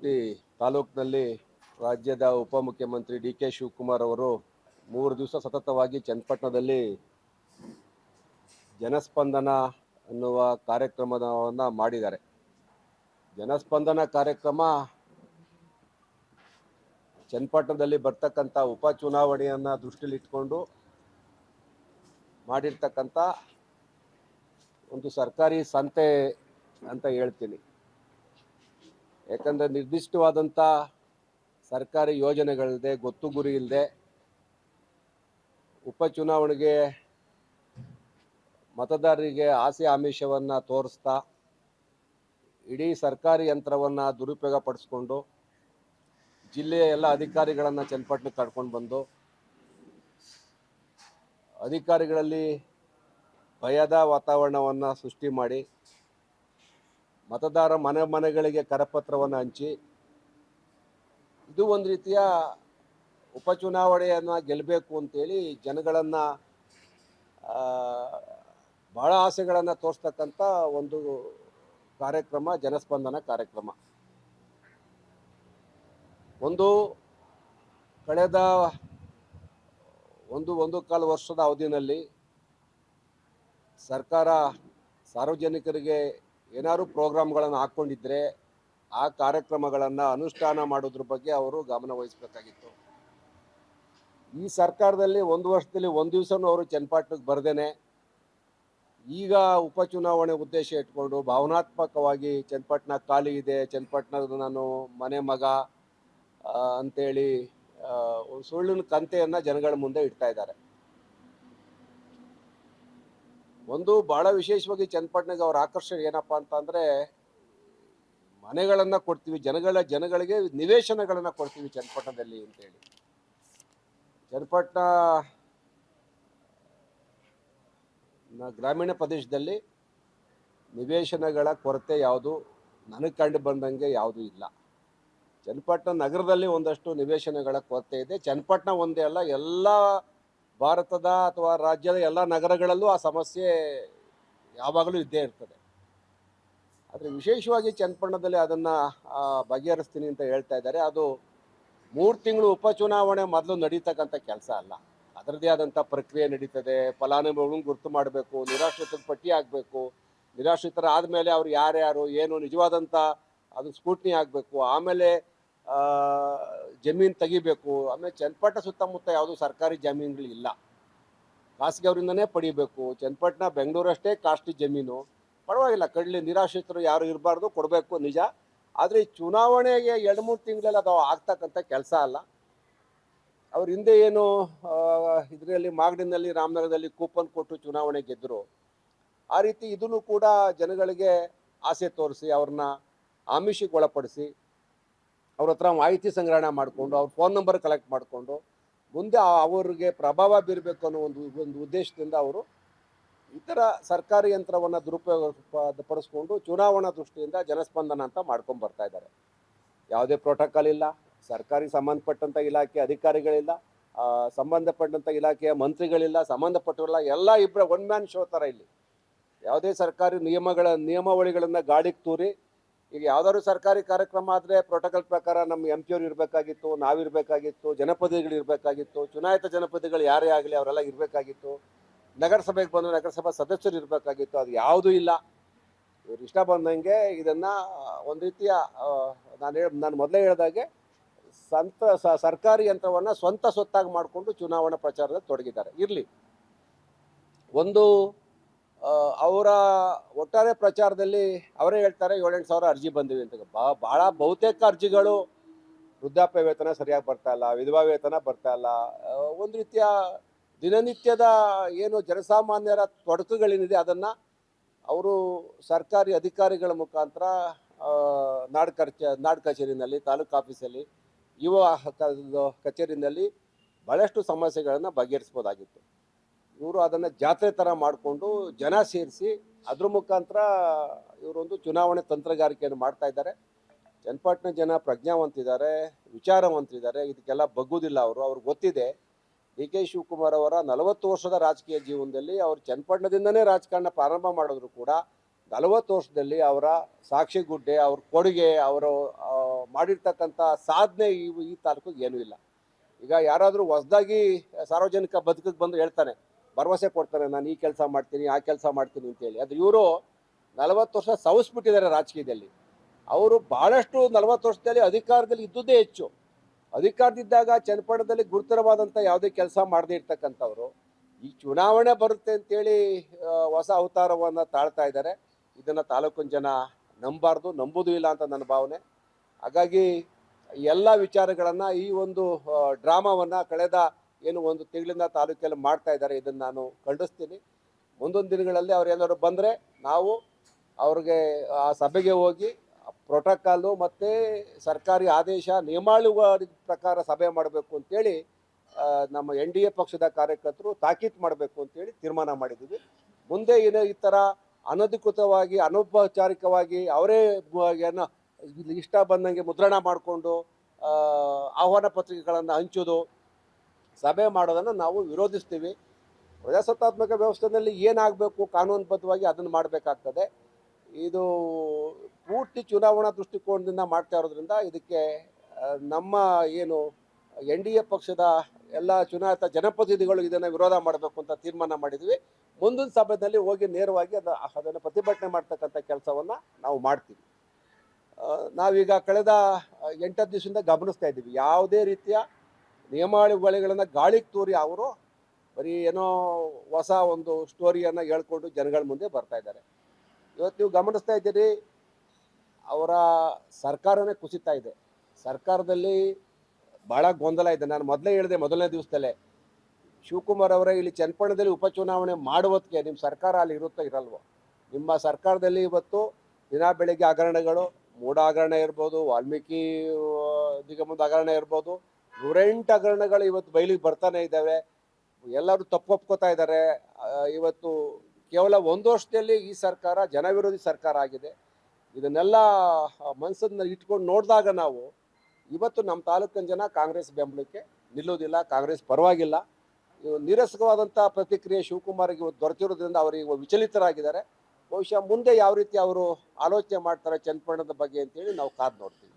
ಈ ತಾಲೂಕಿನಲ್ಲಿ ರಾಜ್ಯದ ಉಪಮುಖ್ಯಮಂತ್ರಿ ಡಿ ಕೆ ಶಿವಕುಮಾರ್ ಅವರು ಮೂರು ದಿವಸ ಸತತವಾಗಿ ಚನ್ನಪಟ್ಟಣದಲ್ಲಿ ಜನಸ್ಪಂದನ ಅನ್ನುವ ಕಾರ್ಯಕ್ರಮವನ್ನು ಮಾಡಿದ್ದಾರೆ. ಜನಸ್ಪಂದನ ಕಾರ್ಯಕ್ರಮ ಚನ್ನಪಟ್ಟಣದಲ್ಲಿ ಬರ್ತಕ್ಕಂಥ ಉಪಚುನಾವಣೆಯನ್ನು ದೃಷ್ಟಿಯಲ್ಲಿಟ್ಕೊಂಡು ಮಾಡಿರ್ತಕ್ಕಂಥ ಒಂದು ಸರ್ಕಾರಿ ಸಂತೆ ಅಂತ ಹೇಳ್ತೀನಿ. ಯಾಕಂದರೆ ನಿರ್ದಿಷ್ಟವಾದಂಥ ಸರ್ಕಾರಿ ಯೋಜನೆಗಳಿಲ್ಲದೆ ಗೊತ್ತು ಗುರಿ ಇಲ್ಲದೆ ಉಪಚುನಾವಣೆಗೆ ಮತದಾರರಿಗೆ ಆಸೆ ಆಮಿಷವನ್ನು ತೋರಿಸ್ತಾ ಇಡೀ ಸರ್ಕಾರಿ ಯಂತ್ರವನ್ನು ದುರುಪಯೋಗ ಪಡಿಸ್ಕೊಂಡು ಜಿಲ್ಲೆಯ ಎಲ್ಲ ಅಧಿಕಾರಿಗಳನ್ನು ಚನ್ನಪಟ್ಟಣಕ್ಕೆ ಕರ್ಕೊಂಡು ಬಂದು ಅಧಿಕಾರಿಗಳಲ್ಲಿ ಭಯದ ವಾತಾವರಣವನ್ನು ಸೃಷ್ಟಿ ಮಾಡಿ ಮತದಾರ ಮನೆ ಮನೆಗಳಿಗೆ ಕರಪತ್ರವನ್ನು ಹಂಚಿ, ಇದು ಒಂದು ರೀತಿಯ ಉಪಚುನಾವಣೆಯನ್ನು ಗೆಲ್ಲಬೇಕು ಅಂತೇಳಿ ಜನಗಳನ್ನು ಭಾಳ ಆಸೆಗಳನ್ನು ತೋರಿಸ್ತಕ್ಕಂಥ ಒಂದು ಕಾರ್ಯಕ್ರಮ, ಜನಸ್ಪಂದನ ಕಾರ್ಯಕ್ರಮ. ಒಂದು ಕಳೆದ ಒಂದು ಒಂದು ಕಾಲು ವರ್ಷದ ಅವಧಿನಲ್ಲಿ ಸರ್ಕಾರ ಸಾರ್ವಜನಿಕರಿಗೆ ಏನಾದ್ರು ಪ್ರೋಗ್ರಾಮ್ಗಳನ್ನು ಹಾಕ್ಕೊಂಡಿದ್ರೆ ಆ ಕಾರ್ಯಕ್ರಮಗಳನ್ನು ಅನುಷ್ಠಾನ ಮಾಡೋದ್ರ ಬಗ್ಗೆ ಅವರು ಗಮನ ವಹಿಸಬೇಕಾಗಿತ್ತು. ಈ ಸರ್ಕಾರದಲ್ಲಿ ಒಂದು ವರ್ಷದಲ್ಲಿ ಒಂದು ದಿವಸನೂ ಅವರು ಚನ್ನಪಟ್ಟಣಕ್ಕೆ ಬರ್ದೇನೆ. ಈಗ ಉಪಚುನಾವಣೆ ಉದ್ದೇಶ ಇಟ್ಕೊಂಡು ಭಾವನಾತ್ಮಕವಾಗಿ ಚನ್ನಪಟ್ಟಣ ಖಾಲಿ ಇದೆ, ಚನ್ನಪಟ್ಟಣದ ನಾನು ಮನೆ ಮಗ ಅಂತೇಳಿ ಸುಳ್ಳಿನ ಕಂತೆಯನ್ನು ಜನಗಳ ಮುಂದೆ ಇಡ್ತಾ ಇದ್ದಾರೆ. ಒಂದು ಬಹಳ ವಿಶೇಷವಾಗಿ ಚನ್ನಪಟ್ಟಣಗೆ ಅವ್ರ ಆಕರ್ಷಣೆ ಏನಪ್ಪಾ ಅಂತಂದ್ರೆ ಮನೆಗಳನ್ನ ಕೊಡ್ತೀವಿ, ಜನಗಳ, ಜನಗಳಿಗೆ ನಿವೇಶನಗಳನ್ನ ಕೊಡ್ತೀವಿ ಚನ್ನಪಟ್ಟಣದಲ್ಲಿ ಅಂತೇಳಿ ಚನ್ನಪಟ್ಟಣ ನ- ಗ್ರಾಮೀಣ ಪ್ರದೇಶದಲ್ಲಿ ನಿವೇಶನಗಳ ಕೊರತೆ ಯಾವುದು? ನನಗೆ ಕಂಡು ಬಂದಂಗೆ ಯಾವುದೂ ಇಲ್ಲ. ಚನ್ನಪಟ್ಟಣ ನಗರದಲ್ಲಿ ಒಂದಷ್ಟು ನಿವೇಶನಗಳ ಕೊರತೆ ಇದೆ. ಚನ್ನಪಟ್ಟಣ ಒಂದೇ ಅಲ್ಲ, ಎಲ್ಲ ಭಾರತದ ಅಥವಾ ರಾಜ್ಯದ ಎಲ್ಲ ನಗರಗಳಲ್ಲೂ ಆ ಸಮಸ್ಯೆ ಯಾವಾಗಲೂ ಇದ್ದೇ ಇರ್ತದೆ. ಆದರೆ ವಿಶೇಷವಾಗಿ ಚನ್ನಪಟ್ಟಣದಲ್ಲಿ ಅದನ್ನು ಬಗೆಹರಿಸ್ತೀನಿ ಅಂತ ಹೇಳ್ತಾ ಇದ್ದಾರೆ. ಅದು ಮೂರು ತಿಂಗಳು ಉಪಚುನಾವಣೆ ಮೊದಲು ನಡೀತಕ್ಕಂಥ ಕೆಲಸ ಅಲ್ಲ. ಅದರದೇ ಆದಂಥ ಪ್ರಕ್ರಿಯೆ ನಡೀತದೆ. ಫಲಾನುಭವಿಗಳನ್ನ ಗುರುತು ಮಾಡಬೇಕು, ನಿರಾಶ್ರಿತರ ಪಟ್ಟಿ ಆಗಬೇಕು ನಿರಾಶ್ರಿತರಾದ ಆದಮೇಲೆ ಅವ್ರು ಯಾರ್ಯಾರು, ಏನು ನಿಜವಾದಂಥ, ಅದು ಸ್ಕೂಟ್ನಿ ಆಗಬೇಕು ಆಮೇಲೆ ಜಮೀನು ತೆಗಿಬೇಕು. ಆಮೇಲೆ ಚನ್ನಪಟ್ಟ ಸುತ್ತಮುತ್ತ ಯಾವುದು ಸರ್ಕಾರಿ ಜಮೀನುಗಳು ಇಲ್ಲ ಖಾಸಗಿ ಅವರಿಂದನೇ ಪಡಿಬೇಕು. ಚನ್ನಪಟ್ಟಣ ಬೆಂಗಳೂರಷ್ಟೇ ಕಾಸ್ಟ್ಲಿ ಜಮೀನು. ಪರವಾಗಿಲ್ಲ, ಕಡಲಿ ನಿರಾಶ್ರಿತರು ಯಾರು ಇರಬಾರ್ದು, ಕೊಡಬೇಕು, ನಿಜ. ಆದರೆ ಈ ಚುನಾವಣೆಗೆ ಎರಡು, ಮೂರು ತಿಂಗಳಲ್ಲಿ ಅದು ಆಗ್ತಕ್ಕಂಥ ಕೆಲಸ ಅಲ್ಲ. ಅವ್ರ ಹಿಂದೆ ಏನು ಇದರಲ್ಲಿ ಮಾಗಡಿನಲ್ಲಿ, ರಾಮನಗರದಲ್ಲಿ ಕೂಪನ್ ಕೊಟ್ಟು ಚುನಾವಣೆ ಗೆದ್ದರು ಆ ರೀತಿ ಇದನ್ನು ಕೂಡ ಜನಗಳಿಗೆ ಆಸೆ ತೋರಿಸಿ, ಅವ್ರನ್ನ ಆಮಿಷಕ್ಕೆ ಒಳಪಡಿಸಿ ಅವ್ರ ಹತ್ರ ಮಾಹಿತಿ ಸಂಗ್ರಹಣೆ ಮಾಡಿಕೊಂಡು, ಅವ್ರ ಫೋನ್ ನಂಬರ್ ಕಲೆಕ್ಟ್ ಮಾಡಿಕೊಂಡು, ಮುಂದೆ ಅವರಿಗೆ ಪ್ರಭಾವ ಬೀರಬೇಕು ಅನ್ನೋ ಒಂದು ಒಂದು ಉದ್ದೇಶದಿಂದ ಅವರು ಇತರ ಸರ್ಕಾರಿ ಯಂತ್ರವನ್ನು ದುರುಪಯೋಗ ಪಡಿಸ್ಕೊಂಡು ಚುನಾವಣಾ ದೃಷ್ಟಿಯಿಂದ ಜನಸ್ಪಂದನ ಅಂತ ಮಾಡ್ಕೊಂಡು ಬರ್ತಾ ಇದ್ದಾರೆ. ಯಾವುದೇ ಪ್ರೋಟೋಕಾಲ್ ಇಲ್ಲ, ಸರ್ಕಾರಿ ಸಂಬಂಧಪಟ್ಟಂಥ ಇಲಾಖೆ ಅಧಿಕಾರಿಗಳಿಲ್ಲ ಸಂಬಂಧಪಟ್ಟಂಥ ಇಲಾಖೆಯ ಮಂತ್ರಿಗಳಿಲ್ಲ, ಸಂಬಂಧಪಟ್ಟವರಿಲ್ಲ ಎಲ್ಲ ಇಬ್ಬರ ಒನ್ ಮ್ಯಾನ್ ಶೋ ಥರ ಇಲ್ಲಿ. ಯಾವುದೇ ಸರ್ಕಾರಿ ನಿಯಮಗಳ, ನಿಯಮಾವಳಿಗಳನ್ನು ಗಾಳಿಗೆ ತೂರಿ ಈಗ ಯಾವ್ದಾದ್ರು ಸರ್ಕಾರಿ ಕಾರ್ಯಕ್ರಮ ಆದರೆ ಪ್ರೋಟೋಕಾಲ್ ಪ್ರಕಾರ ನಮ್ಮ ಎಂ ಪಿ ಅವ್ರು ಇರಬೇಕಾಗಿತ್ತು ನಾವಿರಬೇಕಾಗಿತ್ತು ಜನಪದಗಳು ಇರಬೇಕಾಗಿತ್ತು, ಚುನಾಯಿತ ಜನಪದಗಳು ಯಾರೇ ಆಗಲಿ ಅವರೆಲ್ಲ ಇರಬೇಕಾಗಿತ್ತು. ನಗರಸಭೆಗೆ ಬಂದು ನಗರಸಭಾ ಸದಸ್ಯರು ಇರಬೇಕಾಗಿತ್ತು, ಅದು ಯಾವುದೂ ಇಲ್ಲ. ಇವ್ರು ಇಷ್ಟ ಬಂದಂಗೆ ಇದನ್ನು ಒಂದು ರೀತಿಯ ನಾನು ಹೇಳ, ನಾನು ಮೊದಲೇ ಹೇಳಿದಾಗೆ ಸಂತ ಸರ್ಕಾರಿ ಯಂತ್ರವನ್ನು ಸ್ವಂತ ಸೊತ್ತಾಗಿ ಮಾಡಿಕೊಂಡು ಚುನಾವಣಾ ಪ್ರಚಾರದಲ್ಲಿ ತೊಡಗಿದ್ದಾರೆ. ಇರಲಿ. ಒಂದು ಅವರ ಒಟ್ಟಾರೆ ಪ್ರಚಾರದಲ್ಲಿ ಅವರೇ ಹೇಳ್ತಾರೆ, ಏಳೆಂಟು ಸಾವಿರ ಅರ್ಜಿ ಬಂದಿವೆ ಅಂತ. ಬಾ ಭಾಳ ಬಹುತೇಕ ಅರ್ಜಿಗಳು ವೃದ್ಧಾಪ್ಯ ವೇತನ ಸರಿಯಾಗಿ ಬರ್ತಾ ಇಲ್ಲ, ವಿಧವಾ ವೇತನ ಬರ್ತಾ ಇಲ್ಲ. ಒಂದು ರೀತಿಯ ದಿನನಿತ್ಯದ ಏನು ಜನಸಾಮಾನ್ಯರ ತೊಡಕುಗಳೇನಿದೆ, ಅದನ್ನು ಅವರು ಸರ್ಕಾರಿ ಅಧಿಕಾರಿಗಳ ಮುಖಾಂತರ ನಾಡ್ ಕಚ ನಾಡ್ ಕಚೇರಿನಲ್ಲಿ, ತಾಲೂಕು ಆಫೀಸಲ್ಲಿ, ಯುವ ಕಚೇರಿನಲ್ಲಿ ಭಾಳಷ್ಟು ಸಮಸ್ಯೆಗಳನ್ನು ಬಗೆಹರಿಸ್ಬೋದಾಗಿತ್ತು ಇವರು ಅದನ್ನು ಜಾತ್ರೆ ಥರ ಮಾಡಿಕೊಂಡು ಜನ ಸೇರಿಸಿ ಅದ್ರ ಮುಖಾಂತರ ಇವರೊಂದು ಚುನಾವಣೆ ತಂತ್ರಗಾರಿಕೆಯನ್ನು ಮಾಡ್ತಾ ಇದ್ದಾರೆ. ಚನ್ನಪಟ್ಟಣ ಜನ ಪ್ರಜ್ಞಾವಂತಿದ್ದಾರೆ ವಿಚಾರವಂತರಿದ್ದಾರೆ ಇದಕ್ಕೆಲ್ಲ ಬಗ್ಗುವುದಿಲ್ಲ ಅವರು, ಅವ್ರಿಗೆ ಗೊತ್ತಿದೆ. ಡಿ ಕೆ ಶಿವಕುಮಾರ್ ಅವರ ನಲವತ್ತು ವರ್ಷದ ರಾಜಕೀಯ ಜೀವನದಲ್ಲಿ ಅವರು ಚನ್ನಪಟ್ಟಣದಿಂದನೇ ರಾಜಕಾರಣ ಪ್ರಾರಂಭ ಮಾಡಿದ್ರು ಕೂಡ, ನಲವತ್ತು ವರ್ಷದಲ್ಲಿ ಅವರ ಸಾಕ್ಷಿಗುಡ್ಡೆ ಅವ್ರ ಕೊಡುಗೆ, ಅವರು ಮಾಡಿರ್ತಕ್ಕಂಥ ಸಾಧನೆ ಈ ತಾಲೂಕಿಗೆ ಏನೂ ಇಲ್ಲ. ಈಗ ಯಾರಾದರೂ ಹೊಸ್ದಾಗಿ ಸಾರ್ವಜನಿಕ ಬದುಕಿಗೆ ಬಂದು ಹೇಳ್ತಾನೆ ಭರವಸೆ ಕೊಡ್ತಾರೆ, ನಾನು ಈ ಕೆಲಸ ಮಾಡ್ತೀನಿ, ಆ ಕೆಲಸ ಮಾಡ್ತೀನಿ ಅಂತೇಳಿ. ಅದು ಇವರು ನಲವತ್ತು ವರ್ಷ ಸವಿಸ್ಬಿಟ್ಟಿದ್ದಾರೆ ರಾಜಕೀಯದಲ್ಲಿ. ಅವರು ಬಹಳಷ್ಟು ನಲವತ್ತು ವರ್ಷದಲ್ಲಿ ಅಧಿಕಾರದಲ್ಲಿ ಇದ್ದುದೇ ಹೆಚ್ಚು. ಅಧಿಕಾರದಿದ್ದಾಗ ಚನ್ನಪಟ್ಟಣದಲ್ಲಿ ಗುರುತರವಾದಂಥ ಯಾವುದೇ ಕೆಲಸ ಮಾಡದೇ ಇರ್ತಕ್ಕಂಥವ್ರು, ಈ ಚುನಾವಣೆ ಬರುತ್ತೆ ಅಂತೇಳಿ ಹೊಸ ಅವತಾರವನ್ನು ತಾಳ್ತಾ ಇದ್ದಾರೆ. ಇದನ್ನು ತಾಲೂಕಿನ ಜನ ನಂಬಾರ್ದು, ನಂಬುದು ಇಲ್ಲ ಅಂತ ನನ್ನ ಭಾವನೆ. ಹಾಗಾಗಿ ಎಲ್ಲ ವಿಚಾರಗಳನ್ನು ಈ ಒಂದು ಡ್ರಾಮಾವನ್ನು ಕಳೆದ ಏನು ಒಂದು ತಿಂಗಳಿಂದ ತಾಲೂಕಲ್ಲಿ ಮಾಡ್ತಾ ಇದ್ದಾರೆ, ಇದನ್ನು ನಾನು ಖಂಡಿಸ್ತೀನಿ. ಮುಂದೊಂದು ದಿನಗಳಲ್ಲಿ ಅವ್ರು ಏನಾದ್ರು ಬಂದರೆ ನಾವು ಅವ್ರಿಗೆ ಆ ಸಭೆಗೆ ಹೋಗಿ ಪ್ರೋಟೋಕಾಲು ಮತ್ತು ಸರ್ಕಾರಿ ಆದೇಶ ನಿಯಮಾವಳಿ ಪ್ರಕಾರ ಸಭೆ ಮಾಡಬೇಕು ಅಂತೇಳಿ ನಮ್ಮ ಎನ್ ಡಿ ಎ ಪಕ್ಷದ ಕಾರ್ಯಕರ್ತರು ತಾಕೀತು ಮಾಡಬೇಕು ಅಂತೇಳಿ ತೀರ್ಮಾನ ಮಾಡಿದ್ದೀವಿ. ಮುಂದೆ ಏನೋ ಈ ಥರ ಅನಧಿಕೃತವಾಗಿ, ಅನೌಪಚಾರಿಕವಾಗಿ ಅವರೇ ಏನೋ ಇಷ್ಟ ಬಂದಂಗೆ ಮುದ್ರಣ ಮಾಡಿಕೊಂಡು ಆಹ್ವಾನ ಪತ್ರಿಕೆಗಳನ್ನು ಹಂಚೋದು ಸಭೆ ಮಾಡೋದನ್ನು ನಾವು ವಿರೋಧಿಸ್ತೀವಿ. ಪ್ರಜಾಸತ್ತಾತ್ಮಕ ವ್ಯವಸ್ಥೆಯಲ್ಲಿ ಏನಾಗಬೇಕು ಕಾನೂನುಬದ್ಧವಾಗಿ ಅದನ್ನು ಮಾಡಬೇಕಾಗ್ತದೆ. ಇದು ಪೂರ್ತಿ ಚುನಾವಣಾ ದೃಷ್ಟಿಕೋನದಿಂದ ಮಾಡ್ತಾ ಇರೋದ್ರಿಂದ ಇದಕ್ಕೆ ನಮ್ಮ ಏನು ಎನ್ ಡಿ ಎ ಪಕ್ಷದ ಎಲ್ಲ ಚುನಾಯಿತ ಜನಪ್ರತಿನಿಧಿಗಳು ಇದನ್ನು ವಿರೋಧ ಮಾಡಬೇಕು ಅಂತ ತೀರ್ಮಾನ ಮಾಡಿದ್ವಿ. ಮುಂದಿನ ಸಭೆಯಲ್ಲಿ ಹೋಗಿ ನೇರವಾಗಿ ಅದು, ಅದನ್ನು ಪ್ರತಿಭಟನೆ ಮಾಡ್ತಕ್ಕಂಥ ಕೆಲಸವನ್ನು ನಾವು ಮಾಡ್ತೀವಿ. ನಾವೀಗ ಕಳೆದ ಎಂಟತ್ತು ದಿವಸದಿಂದ ಗಮನಿಸ್ತಾ ಇದ್ದೀವಿ. ಯಾವುದೇ ರೀತಿಯ ನಿಯಮಾವಳಿಗಳನ್ನು ಗಾಳಿಗೆ ತೂರಿ ಅವರು ಬರೀ ಏನೋ ಹೊಸ ಒಂದು ಸ್ಟೋರಿಯನ್ನು ಹೇಳ್ಕೊಂಡು ಜನಗಳ ಮುಂದೆ ಬರ್ತಾ ಇದ್ದಾರೆ. ಇವತ್ತು ನೀವು ಗಮನಿಸ್ತಾ ಇದ್ದೀರಿ, ಅವರ ಸರ್ಕಾರನೇ ಕುಸಿತಾ ಇದೆ. ಸರ್ಕಾರದಲ್ಲಿ ಭಾಳ ಗೊಂದಲ ಇದೆ. ನಾನು ಮೊದಲೇ ಹೇಳಿದೆ, ಮೊದಲನೇ ದಿವಸದಲ್ಲೇ. ಶಿವಕುಮಾರ್ ಅವರೇ ಇಲ್ಲಿ ಚನ್ನಪಟ್ಟಣದಲ್ಲಿ ಉಪಚುನಾವಣೆ ಮಾಡುವತ್ತಿಗೆ ನಿಮ್ಮ ಸರ್ಕಾರ ಅಲ್ಲಿ ಇರುತ್ತೋ ಇರಲ್ವೋ? ನಿಮ್ಮ ಸರ್ಕಾರದಲ್ಲಿ ಇವತ್ತು ದಿನ ಬೆಳಿಗ್ಗೆ ಹಗರಣಗಳು ಮೂಢ ಹಗರಣ ಇರ್ಬೋದು, ವಾಲ್ಮೀಕಿ ದಿಗಮದ ಹಗರಣ ಇರ್ಬೋದು ನೂರೆಂಟು ಹಗರಣಗಳು ಇವತ್ತು ಬಯಲಿಗೆ ಬರ್ತಾನೆ ಇದ್ದಾವೆ. ಎಲ್ಲರೂ ತಪ್ಪು ಒಪ್ಕೋತಾ ಇದ್ದಾರೆ ಇವತ್ತು ಕೇವಲ ಒಂದು ವರ್ಷದಲ್ಲಿ ಈ ಸರ್ಕಾರ, ಜನವಿರೋಧಿ ಸರ್ಕಾರ ಆಗಿದೆ. ಇದನ್ನೆಲ್ಲ ಮನಸ್ಸನ್ನ ಇಟ್ಕೊಂಡು ನೋಡಿದಾಗ ನಾವು ಇವತ್ತು ನಮ್ಮ ತಾಲೂಕಿನ ಜನ ಕಾಂಗ್ರೆಸ್ ಬೆಂಬಲಕ್ಕೆ ನಿಲ್ಲೋದಿಲ್ಲ ಕಾಂಗ್ರೆಸ್ ಪರವಾಗಿಲ್ಲ. ನಿರಸಕವಾದಂಥ ಪ್ರತಿಕ್ರಿಯೆ ಶಿವಕುಮಾರ್ಗೆ ಇವತ್ತು ದೊರೆತಿರೋದ್ರಿಂದ ಅವರಿಗೆ ವಿಚಲಿತರಾಗಿದ್ದಾರೆ. ಬಹುಶಃ ಮುಂದೆ ಯಾವ ರೀತಿ ಅವರು ಆಲೋಚನೆ ಮಾಡ್ತಾರೆ ಚನ್ನಪಟ್ಟಣದ ಬಗ್ಗೆ ಅಂತೇಳಿ ನಾವು ಕಾದು ನೋಡ್ತೀವಿ.